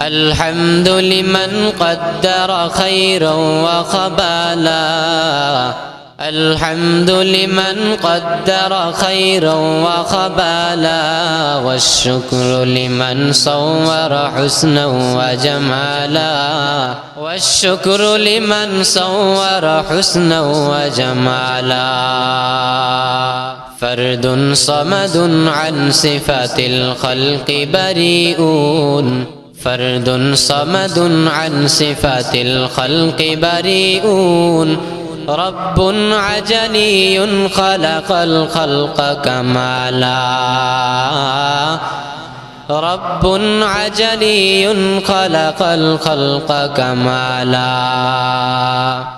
الحمد لمن قدر خيرا وخبالا. الحمد لمن قدر خيرا وخبالا. والشكر لمن صور حسنا وجمالا. والشكر لمن صور حسنا وجمالا. فرد صمد عن صفات الخلق بريئون فرد صمد عن صفات الخلق بريئون رب عجلي خلق الخلق كمالا رب عجلي خلق الخلق كمالا لا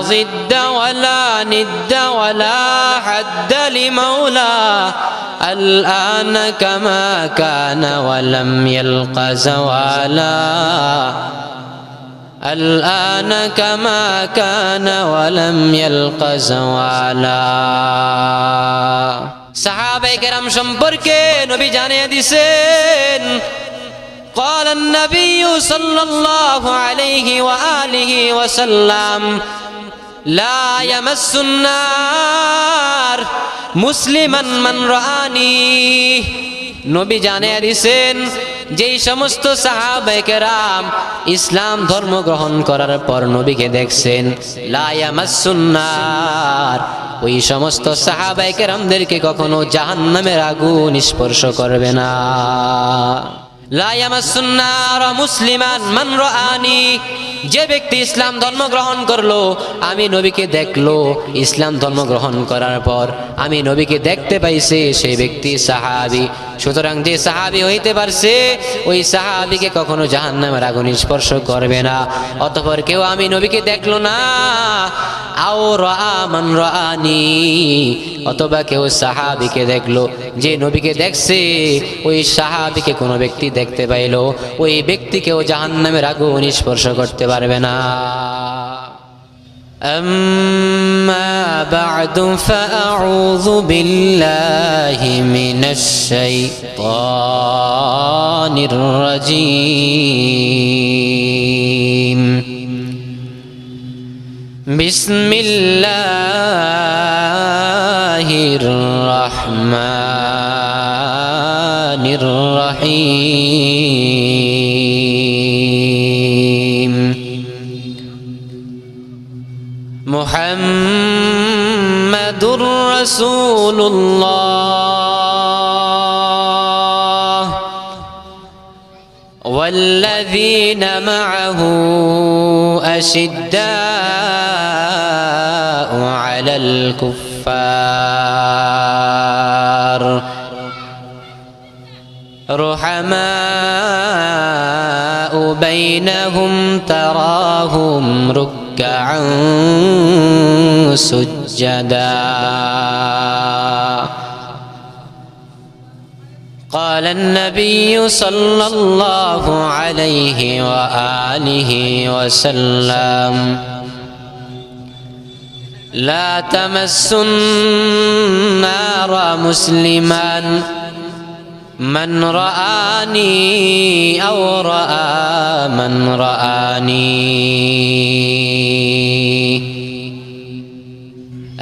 ضد ولا ند ولا حد لمولى الآن كما كان ولم يلق زوالا الآن كما كان ولم يلق زوالا সাহাবাই কেরাম সম্পর্কে নবী জানিয়ে দিছেন قال النبي صلى الله عليه وآله وسلم لا يمس النار مسلما من رآني নবী জানিয়ে দিছেন যেই সমস্ত সাহাবেকেরাম ইসলাম ধর্ম গ্রহণ করার পর নবীকে দেখছেন লায়ামাসুন্নার ওই সমস্ত সাহাবাইকেরামদেরকে কখনো জাহান্নামের আগুন স্পর্শ করবে না যে ব্যক্তি ইসলাম ধর্ম গ্রহণ করল, আমি নবীকে দেখল। ইসলাম ধর্ম গ্রহণ করার পর আমি নবীকে দেখতে পাইছে, সেই ব্যক্তি সাহাবি। সুতরাং যে সাহাবি হইতে পারছে, ওই সাহাবিকে কখনো জাহান্নামের আগুন স্পর্শ করবে না। অতপর কেউ আমি নবীকে দেখল না। আও রামান রানি অথবা কেউ সাহাবিকে দেখল। যে নবীকে দেখছে, ওই সাহাবিকে কোনো ব্যক্তি দেখতে পাইলো ওই ব্যক্তিকেও জাহান্নামের আগুন স্পর্শ করতে পারবে না أما بعد فأعوذ بالله من الشيطان الرجيم بسم الله الرحمن رسول الله والذين معه أشداء على الكفار رحماء بينهم تراهم ركعا سجدا. قال النبي صلى الله عليه وآله وسلم لا تمس النار مسلما. من رآني أو رأى من رآني.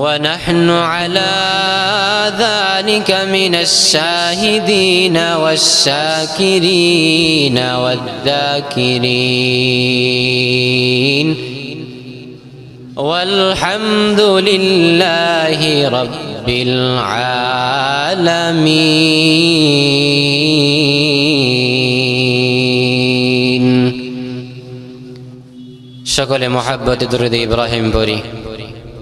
ونحن على ذلك من الشاهدين والشاكرين والذاكرين والحمد لله رب العالمين সকলে মোহাব্বত দুরুদ ইব্রাহিম বরি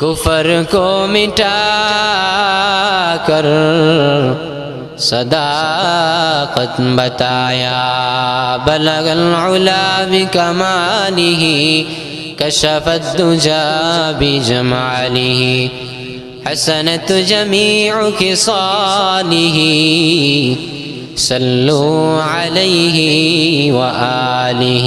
کفر کو مٹا کر صداقت بتایا بلغ العلا بکماله كشف الدجا بجماله حسنت جميع خصاله صلوا عليه وآله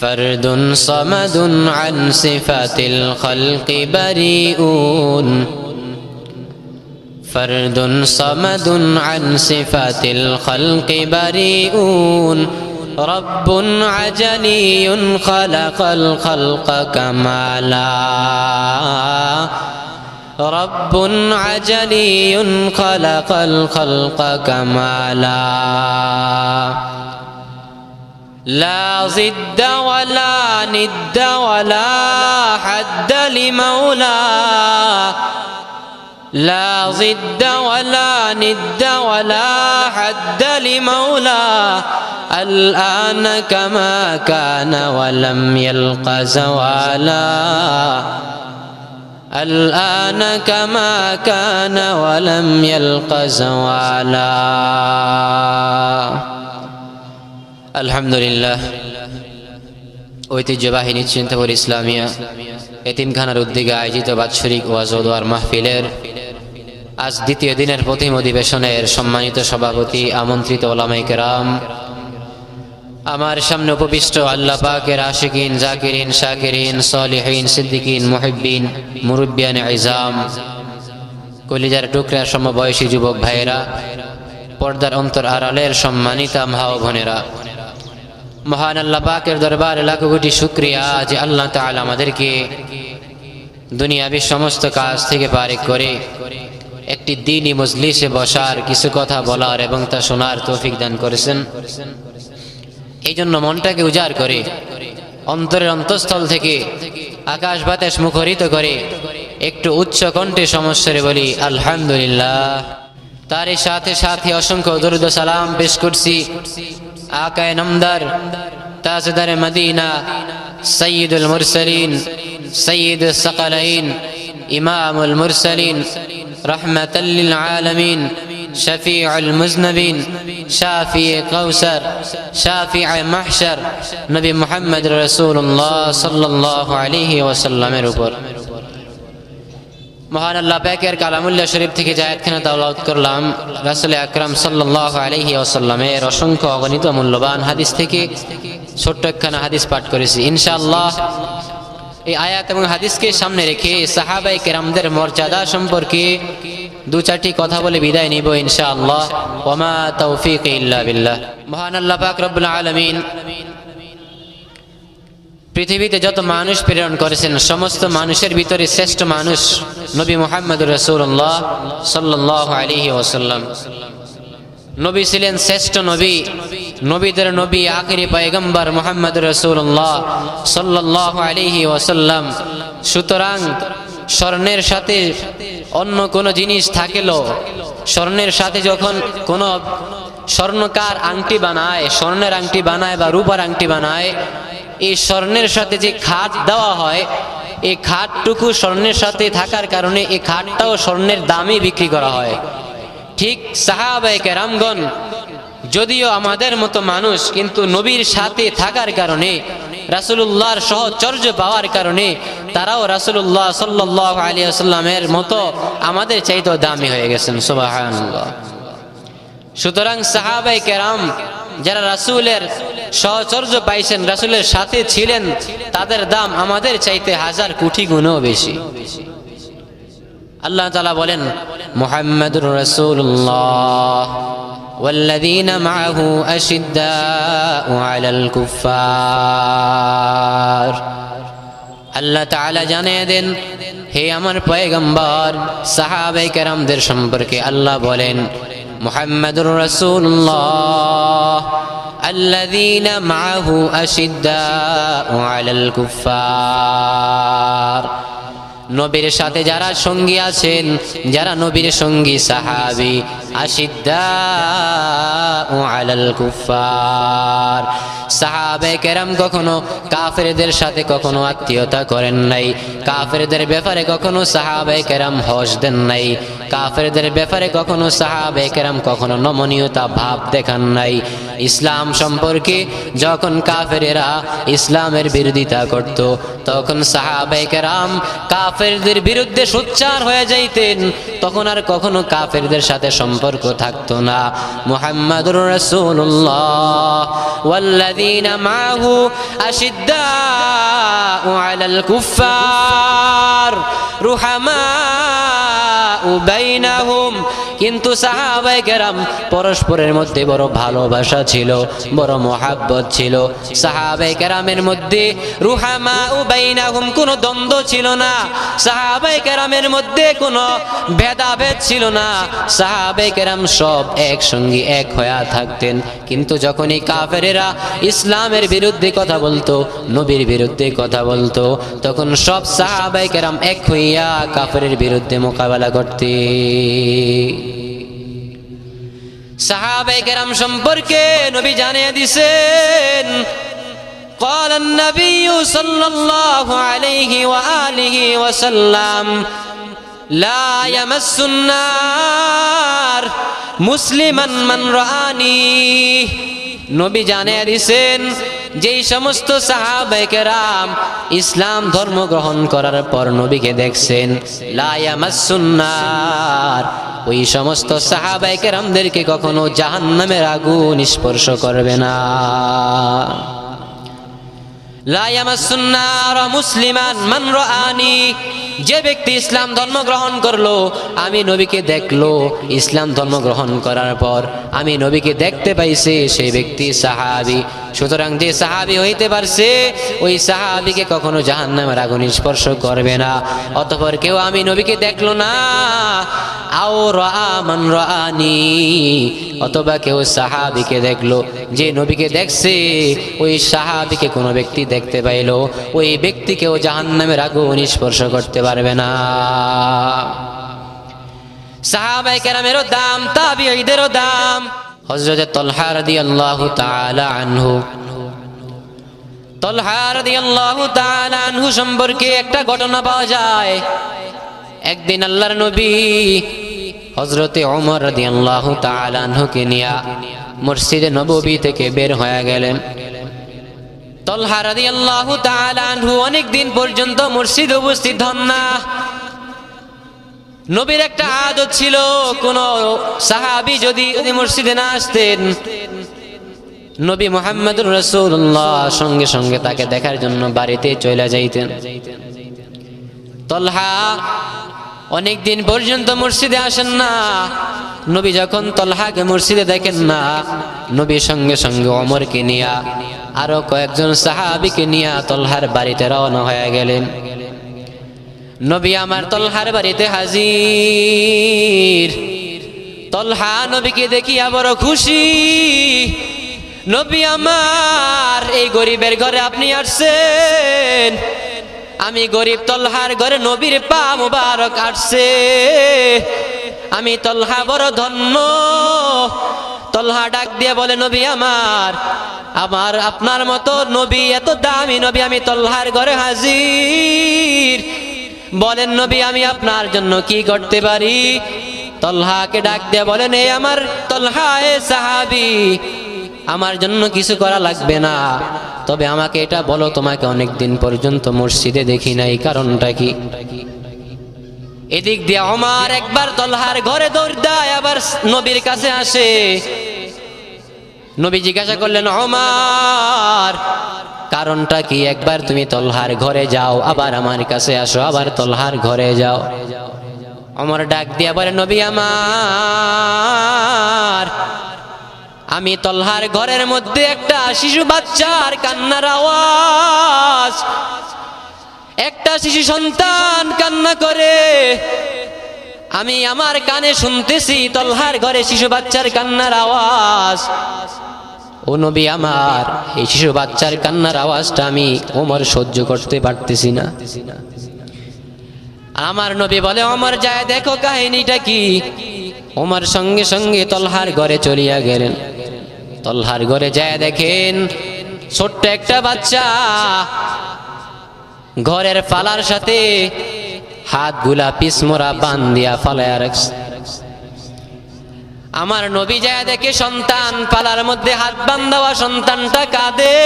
فرد صمد عن صفات الخلق بريئون. فرد صمد عن صفات الخلق بريئون. رب عجلي خلق الخلق كمالا رب عجلي خلق الخلق كمالا لا. ضد ولا ند ولا حد لمولى لا ضد ولا ند ولا حد لمولى الآن كما كان ولم يلق زوالا. الآن كما كان ولم يلق زوالا. আলহামদুলিল্লাহ। ঐতিহ্যবাহী নিশ্চিন্তপুর ইসলামিয়া এতিমখানার উদ্যোগে আয়োজিত বাৎসরিক ওয়াজোয়ার মাহফিলের আজ দ্বিতীয় দিনের প্রথম অধিবেশনের সম্মানিত সভাপতি, আমন্ত্রিত ওলামাই কেরাম, আমার সামনে উপবিষ্ট আল্লাহ পাকের আশিকিন, জাকিরিন, শাকিরিন, সলিহীন, সিদ্দিকিন, মুহিব্বিন, মুরব্বিয়ান ইজাম, কলিজার টুকরার সমবয়সী যুবক ভাইয়েরা, পর্দার অন্তর আড়ালের সম্মানিতা মা বোনেরা। মহান আল্লাহ পাকের দরবার লাখো কোটি শুক্রিয়া যে আল্লাহ তাআলা আমাদেরকে দুনিয়াবি সমস্ত কাজ থেকে পারিক করে একটি দিনই মজলিসে বসার কিছু কথা বলার এবং তা শোনার তৌফিক দান করেছেন। এই জন্য মনটাকে উজাড় করে, অন্তরের অন্তঃস্থল থেকে আকাশ বাতাস মুখরিত করে একটু উচ্চ কণ্ঠে সমস্যারে বলি, আলহামদুলিল্লাহ। তার সাথে সাথে অসংখ্য দরুদ সালাম পেশ করছি আকায় নমদার তাজদার মদিনা সৈয়দুল মুরসলিন সৈয়দ সকলাইন ইমামুল মুরসলিন রহমতাল্লিল আলমিন شفيع المذنبين شافي قوسر شافع محشر নবী মুহাম্মদ রাসূলুল্লাহ সাল্লাল্লাহু আলাইহি ওয়াসাল্লামের উপর মহান আল্লাহ পাকের কালামুল্লাহ শরীফ থেকে জায়াতখানা তাওলাত করলাম, রাসূল আকরাম সাল্লাল্লাহু আলাইহি ওয়াসাল্লামের অসংখ্য অগণিত মূল্যবান হাদিস থেকে ছোট্ট একখানা হাদিস পাঠ করেছি। ইনশাআল্লাহ এই আয়াত এবং হাদিসকে সামনে রেখে সাহাবাই কেরামদের মর্যাদা সম্পর্কে দু চারটি কথা বলে বিদায় নিব ইনশাআল্লাহ। ওমা তৌফিক ইল্লা বিল্লাহ। মহান আল্লাহ পাক রব্বুল আলামিন পৃথিবীতে যত মানুষ প্রেরণ করেছেন, সমস্ত মানুষের ভিতরে শ্রেষ্ঠ মানুষ নবী মোহাম্মদ রসুল্লাহ সাল্লাহ আলিহি ওসাল্লাম নবী ছিলেন শ্রেষ্ঠ নবী, নবীদের নবী, আখিরি পয়গম্বর মোহাম্মদ রসুল্লাহ সাল্লাহ আলিহি ওসাল্লাম সুতরাং স্বর্ণের সাথে অন্য কোনো জিনিস থাকেলো স্বর্ণের সাথে যখন কোনো স্বর্ণকার আংটি বানায়, স্বর্ণের আংটি বানায় বা রূপার আংটি বানায় এই স্বর্ণের সাথে যে খাট দেওয়া হয়, এই খাটটুকু স্বর্ণের সাথে থাকার কারণে এই খাটটাও স্বর্ণের দামে বিক্রি করা হয়। ঠিক সাহাবায়কে রামগণ যদিও আমাদের মতো মানুষ, কিন্তু নবীর সাথে থাকার কারণে, রাসুলুল্লাহর সহচর্য পাওয়ার কারণে, তারাও রাসুলুল্লাহ সাল্লাহ আলী আসাল্লামের মতো আমাদের চাইতেও দামি হয়ে গেছেন। সুবাহ সুতরাং সাহাবাই কেরাম, যারা রাসুলের সহচর্য পাইছেন রাসুলের সাথে ছিলেন তাদের দাম আমাদের চাইতে হাজার কোটি গুণও বেশি আল্লাহ তালা বলেন মোহাম্মদুর রসুল্লাহ والذين معه أشداء على الكفار আল্লাহ তাআলা জানিয়ে দেন হে আমার পয়গম্বর সাহাবে কেরামদের সম্পর্কে আল্লাহ বলেন মুহাম্মাদুর রাসূলুল্লাহ الذين معه أشداء على الكفار নবীর সাথে যারা সঙ্গী আছেন যারা নবীর সঙ্গী সাহাবি আশিদ্দা আলাল কুফার সাহাবে কেরাম কখনো কাফেরদের সাথে কখনো আত্মীয়তা করেন নাই কাফেরদের ব্যাপারে কখনো সাহাবে কেরাম হস দেন নাই কাফেরদের ব্যাপারে কখনো সাহাবে কেরাম কখনো নমনীয়তা ভাব দেখান নাই ইসলাম সম্পর্কে যখন কাফেরেরা ইসলামের বিরোধিতা করত, তখন সাহাবে কেরাম কাফেরদের বিরুদ্ধে সোচ্চার হয়ে যাইতেন। তখন আর কখনো কাফেরদের সাথে সম্পর্ক থাকতো না মুহাম্মাদুর রাসূলুল্লাহ ওয়াল্লাযীনা মাহু আশিদ্দাউ আলাল কুফার রুহামাউ বাইনাহুম কিন্তু সাহাবায়ে কেরাম পরস্পরের মধ্যে বড় ভালোবাসা ছিল, বড় মোহাব্বত ছিল। সাহাবায়ে কেরামের মধ্যে রুহামা উবাইনাহুম কোনো দ্বন্দ্ব ছিল না। সাহাবায়ে কেরামের মধ্যে কোনো ভেদাভেদ ছিল না। সাহাবায়ে কেরাম সব একসঙ্গে এক হয়ে থাকতেন। কিন্তু যখনই কাফেরেরা ইসলামের বিরুদ্ধে কথা বলতো, নবীর বিরুদ্ধে কথা বলতো, তখন সব সাহাবায়ে কেরাম এক হইয়া কাফেরের বিরুদ্ধে মোকাবেলা করতে সাহাবায়ে কেরাম সম্পর্কে নবী জানিয়ে দিছেন قال النبي صلى الله عليه وآله وسلم لا يمس النار مسلما من رآني নবী জানিয়ে দিছেন যেই সমস্ত সাহাবেকেরাম ইসলাম ধর্ম গ্রহণ করার পর নবীকে দেখছেন লায়ামাসুন্নার ওই সমস্ত সাহাবাইকেরামদেরকে কখনো জাহান্নামের আগুন স্পর্শ করবে না। মুসলিমান মান রানি যে ব্যক্তি ইসলাম ধর্ম গ্রহণ করল, আমি নবীকে দেখল, ইসলাম ধর্ম গ্রহণ করার পর আমি নবীকে দেখতে পাইছি, সেই ব্যক্তি সাহাবি। সুতরাং যে সাহাবি হইতে পারছে, ওই সাহাবিকে কখনো জাহান্নামের আগুন স্পর্শ করবে না। অতপর কেউ আমি নবীকে দেখল না। আও মান রানি অথবা কেউ সাহাবিকে দেখল। যে নবীকে দেখছে, ওই সাহাবিকে কোনো ব্যক্তি দেখতে পাইলো। ওই ব্যক্তিকেও জাহান্নামের আগুন স্পর্শ করতে পারবে না। সাহাবাই কেরামেরও দাম, তাবিঈদেরও দাম। হযরত তলহা রাদিয়াল্লাহু তাআলা আনহু। তলহা রাদিয়াল্লাহু তাআলা আনহু সম্পর্কে একটা ঘটনা পাওয়া যায়। একদিন আল্লাহর নবী হজরতে অমর রাদিয়াল্লাহু তাআলা আনহুকে নিয়া মসজিদে নববী থেকে বের হয়ে গেলেন। তলহা রাদিয়াল্লাহু তাআলা আনহু অনেক দিন পর্যন্ত মসজিদে উপস্থিত হন না। নবীর একটা আদত ছিল, কোন সাহাবী যদি যদি মসজিদে না আসতেন, নবী মোহাম্মদুর রসুল্লাহ সঙ্গে সঙ্গে তাকে দেখার জন্য বাড়িতে চলে যাইতেন। তলহা অনেক দিন পর্যন্ত মসজিদে আসেন না, নবী যখন তলহাকে মসজিদে দেখেন না, নবী সঙ্গে সঙ্গে অমরকে নিয়া, আরও কয়েকজন সাহাবিকে নিয়া তলহার বাড়িতে রওনা হয়ে গেলেন। নবী আমার তলহার বাড়িতে হাজির। তলহা নবীকে দেখিয়া বড় খুশি। নবী আমার, এই গরিবের ঘরে আপনি আসছেন। আমি গরিব তলহার ঘরে নবীর পা মুবারক আসছে। আমি তলহা বড় ধন্য। তলহা ডাক দিয়ে বলে, নবী আমার আমার আপনার মতো নবী এত দামি নবী, আমি তলহার ঘরে হাজির। বলেন, নবী, আমি আপনার জন্য কি করতে পারি? তলহাকে ডাক দিয়ে বলেন এই আমার তলহা, এ সাহাবি, আমার জন্য কিছু করা লাগবে না। তবে আমাকে এটা বলো, তোমাকে অনেক দিন পর্যন্ত মসজিদে দেখি নাই, কারণটা কি? এদিক দিয়ে আমার একবার তলহার ঘরে দৌড় দেয়, আবার নবীর কাছে আসে। নবী জিজ্ঞাসা করলেন অমার কারণটা কি? একবার তুমি তলহার ঘরে যাও, আবার আমার কাছে আসো, আবার তলহার ঘরে যাও। অমর ডাক দিয়া বলে, নবী আমার, আমি তলহার ঘরের মধ্যে একটা শিশু বাচ্চার কান্নার আওয়াজ। একটা শিশু সন্তান কান্না করে। আমি আমার কানে শুনতেছি তলহার ঘরে শিশু বাচ্চার কান্নার আওয়াজ। ও নবী আমার, এই শিশু বাচ্চার কান্নার আওয়াজটা আমি ওমর সহ্য করতে পারতেছি না। আমার নবী বলে অমর যায়, দেখো কাহিনীটা কি? ওমর সঙ্গে সঙ্গে তলহার ঘরে চলিয়া গেলেন। তলহার ঘরে যায় দেখেন, ছোট্ট একটা বাচ্চা ঘরের ফালার সাথে হাতগুলা পিসমোরা বান দিয়া ফালায়া রাখছে। আমার নবী যায় দেখে সন্তান পালার মধ্যে হাত দেওয়া সন্তানটা কাঁদে।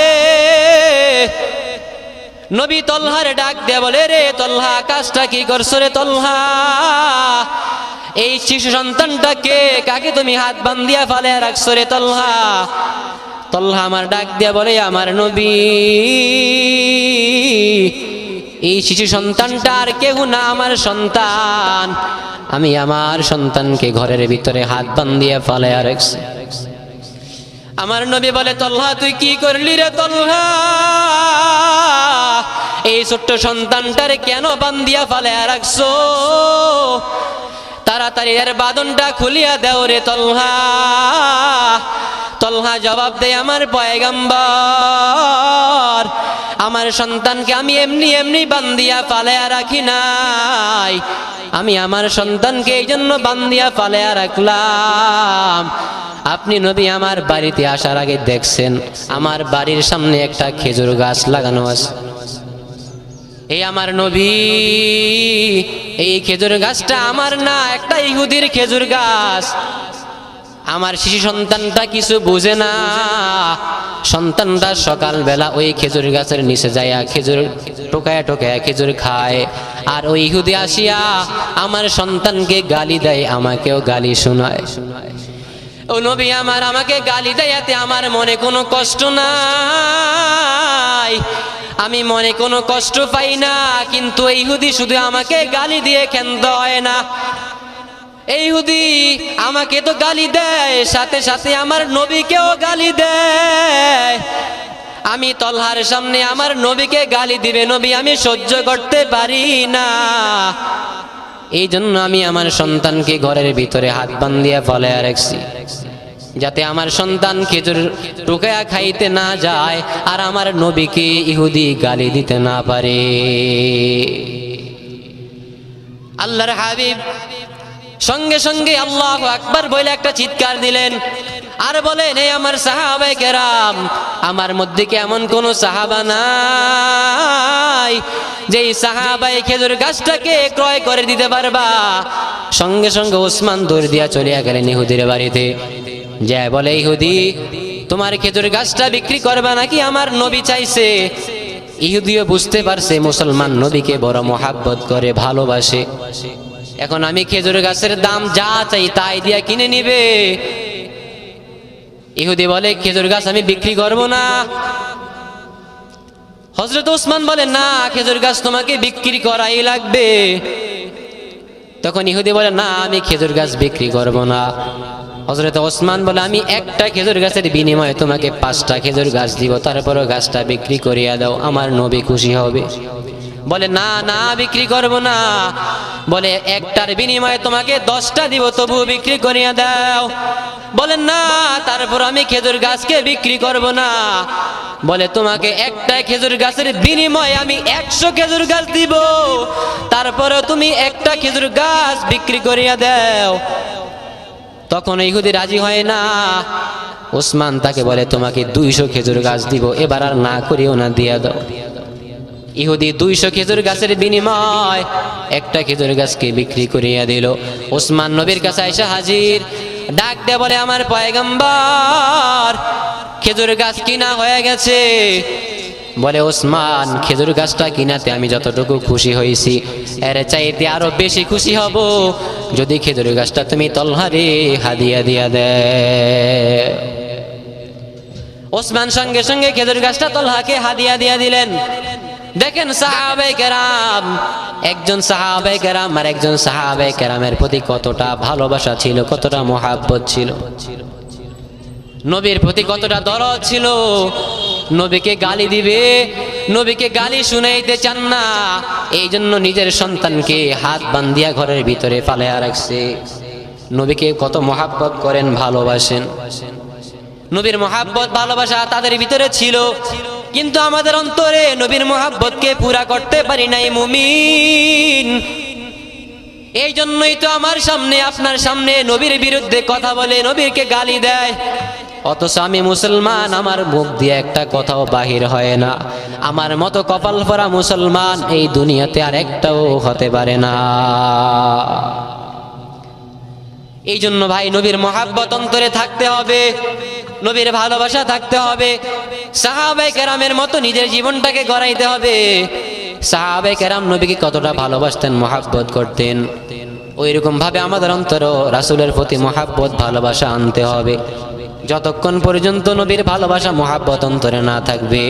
নবী তলহারে ডাক দিয়ে বলে, রে তলহা, কাজটা কি করছ রে তলহা? এই শিশু সন্তানটাকে কাকে তুমি হাত বান্ধিয়া ফালে রাখছো রে তলহা? তলহা আমার ডাক দিয়া বলে, আমার নবী। এই শিশু সন্তানটা আর কেউ না, আমার সন্তান। আমি আমার সন্তানকে ঘরের ভিতরে হাত বান্ধিয়া ফালে রাখছি। আমার নবী বলে তল্লা তুই কি করলি রে তল্হা? এই ছোট্ট সন্তানটারে কেন বান্দিয়া ফালে রাখছো? তাড়াতাড়ি এর বাদনটা খুলিয়া দেও রে তল্হা। তল্হা জবাব দেয় আমার পয়গাম্বার। আমার সন্তানকে আমি এমনি এমনি বান্দিয়া ফালেয়া রাখি নাই। আমি আমার সন্তানকে এই জন্য বান্দিয়া ফালেয়া রাখলাম। আপনি নবী, আমার বাড়িতে আসার আগে দেখছেন, আমার বাড়ির সামনে একটা খেজুর গাছ লাগানো আছে। এই আমার নবী, এই খেজুর গাছটা আমার না, একটা ইহুদির খেজুর গাছ। আমার শিশু সন্তানটা কিছু বুঝে না। সন্তানটা সকালবেলা ওই খেজুর গাছের নিচে যাইয়া খেজুর টোকায়া টোকায়া খেজুর খায়। আর ওই ইহুদি আসিয়া আমার সন্তানকে গালি দেয়, আমাকেও গালি শোনায়। ও নবী আমার, আমাকে গালি দেয় এতে আমার মনে কোনো কষ্ট নাই। আমি মনে কোনো কষ্ট পাই না, কিন্তু এই হুদি শুধু আমাকে গালি দিয়ে ক্ষান্ত হয় না। এই হুদি আমাকে তো গালি দেয়, সাথে সাথে আমার নবীকেও গালি দেয়। আমি তলহার সামনে আমার নবীকে গালি দিবে, নবী, আমি সহ্য করতে পারি না। এই জন্য আমি আমার সন্তানকে ঘরের ভিতরে হাত বান্ধিয়া ফলে রাখছি। যাতে আমার সন্তান খেজুর টুকায়া খাইতে না যায়, আর আমার নবীকে ইহুদি গালি দিতে না পারে। আল্লাহর হাবিব সঙ্গে সঙ্গে আল্লাহ আকবার বলে একটা চিৎকার দিলেন। আর বলেন এই আমার সাহাবাই কেরাম, আমার মধ্যে কি এমন কোন সাহাবা নাই যে সাহাবাই খেজুর গাছটাকে ক্রয় করে দিতে পারবা? সঙ্গে সঙ্গে ওসমান দৌড় দিয়া চলিয়া গেলেন ইহুদির বাড়িতে। যায় বলে, ইহুদি, তোমার খেজুর গাছটা বিক্রি করবা নাকি আমার নবী চাইছে? ইহুদিও বুঝতে পারছে, মুসলমান নবীকে বড় মোহাব্বত করে, ভালোবাসে। এখন আমি খেজুর গাছের দাম যা চাই তাই দিয়া কিনে নিবে। ইহুদি বলে, খেজুর গাছ আমি বিক্রি করব না। হজরত ওসমান বলে, না, খেজুর গাছ তোমাকে বিক্রি করাই লাগবে। তখন ইহুদি বলে, না, আমি খেজুর গাছ বিক্রি করব না। হজরত ওসমান বলে, আমি একটা খেজুর গাছের বিনিময়ে তোমাকে পাঁচটা খেজুর গাছ দিব, তারপরও গাছটা বিক্রি করিয়া দাও, আমার নবী খুশি হবে। বলে, না না, বিক্রি করব না। বলে, একটার বিনিময়ে তোমাকে দশটা দিব তবু বিক্রি করিয়া দাও। বলে, না, তারপর আমি খেজুর গাছকে বিক্রি করব না। বলে, তোমাকে একটা খেজুর গাছের বিনিময়ে আমি একশো খেজুর গাছ দিব। তারপরে তুমি একটা খেজুর গাছ বিক্রি করিয়া দাও। তখন ইহুদি রাজি হয় না। ওসমান তাকে বলে, তোমাকে দুইশো খেজুর গাছ দিব, এবার আর না করিও না, দিয়া দাও। ইহুদি দুইশো খেজুর গাছের বিনিময় একটা খেজুর গাছকে বিক্রি করিয়া দিল। ওসমান নবীর কাছে এসে হাজির। ডাক দে বলে, আমার পয়গম্বর, খেজুর গাছ কিনা হয়ে গেছে। বলে, ওসমান, খেজুর গাছটা কিনাতে আমি যতটুকু খুশি হয়েছি এর চাইতে আরও বেশি খুশি হব। যদি খেজুর গাছটা তুমি তলহারে হাদিয়া দিয়া দে। ওসমান সঙ্গে সঙ্গে খেজুর গাছটা তলহাকে হাদিয়া দিয়া দিলেন। দেখেন সাহাবে কেরাম, একজন সাহাবে কেরাম আর একজন সাহাবে কেরামের প্রতি কতটা ভালোবাসা ছিল, কতটা মহাব্বত ছিল। নবীর প্রতি কতটা দরদ ছিল। নবীকে গালি দিবে, নবীকে গালি শুনাইতে চান না এই জন্য নিজের সন্তানকে হাত বান্ধিয়া ঘরের ভিতরে ফালাইয়া রাখছে। নবীকে কত মহাব্বত করেন, ভালোবাসেন। নবীর মহাব্বত, ভালোবাসা তাদের ভিতরে ছিল। কিন্তু আমাদের অন্তরে নবীর মহাব্বতকে পুরা করতে পারি নাই, মুমিন। এই জন্যই তো আমার সামনে, আপনার সামনে নবীর বিরুদ্ধে কথা বলে নবীরকে গালি দেয়। অথচ আমি মুসলমান, আমার মুখ দিয়ে একটা কথাও বাহির হয় না। আমার মতো কপাল পরা মুসলমান এই দুনিয়াতে আর একটাও হতে পারে না। এই জন্য ভাই, নবীর মহাব্বত অন্তরে থাকতে হবে, নবীর ভালোবাসা থাকতে হবে। সাহাবে কেরামের মতো নিজের জীবনটাকে গড়াইতে হবে। সাহাবে কেরাম নবীকে কতটা ভালোবাসতেন, মহাব্বত করতেন। ওই ভাবে আমাদের অন্তর রাসুলের প্রতি মহাব্বত, ভালোবাসা আনতে হবে। যতক্ষণ পর্যন্ত নবীর ভালোবাসা, মহাব্বত অন্তরে না থাকবে,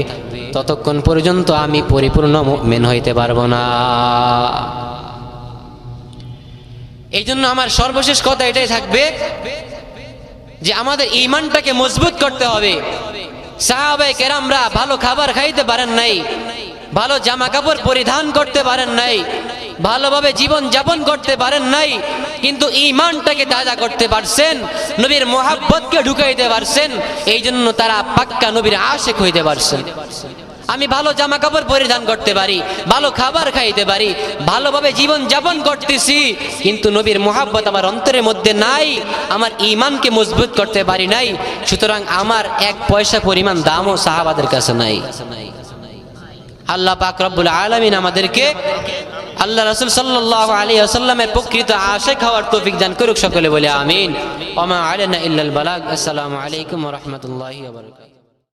ততক্ষণ পর্যন্ত আমি পরিপূর্ণ মেন হইতে পারব না। এই জন্য আমার সর্বশেষ কথা এটাই থাকবে যে আমাদের ইমানটাকে মজবুত করতে হবে। সাহাবাই কেরামরা ভালো খাবার খাইতে পারেন নাই, ভালো জামা কাপড় পরিধান করতে পারেন নাই, ভালোভাবে জীবন যাপন করতে পারেন নাই, কিন্তু ইমানটাকে তাজা করতে পারছেন, নবীর মোহাব্বতকে ঢুকাইতে পারছেন এই জন্য তারা পাক্কা নবীর আশেক হইতে পারছেন। আমি ভালো জামা কাপড় পরিধান করতে পারি, ভালো খাবার খাইতে পারি, ভালোভাবে জীবন যাপন করতেছি, কিন্তু নবীর মোহাব্বত আমার অন্তরের মধ্যে নাই, আমার ইমানকে মজবুত করতে পারি নাই, সুতরাং আমার এক পয়সা পরিমাণ দামও সাহাবাদের কাছে নাই। আল্লাহ পাক রব্বুল আলমিন আমাদেরকে আল্লাহ রসুল সাল্লাহ আলী আসাল্লামের প্রকৃত আশেক হওয়ার তৌফিক দান করুক সকলে বলে আমিন। ওমা আলেনা ইল্লাল বালাগ। আসসালামু আলাইকুম রহমতুল্লাহি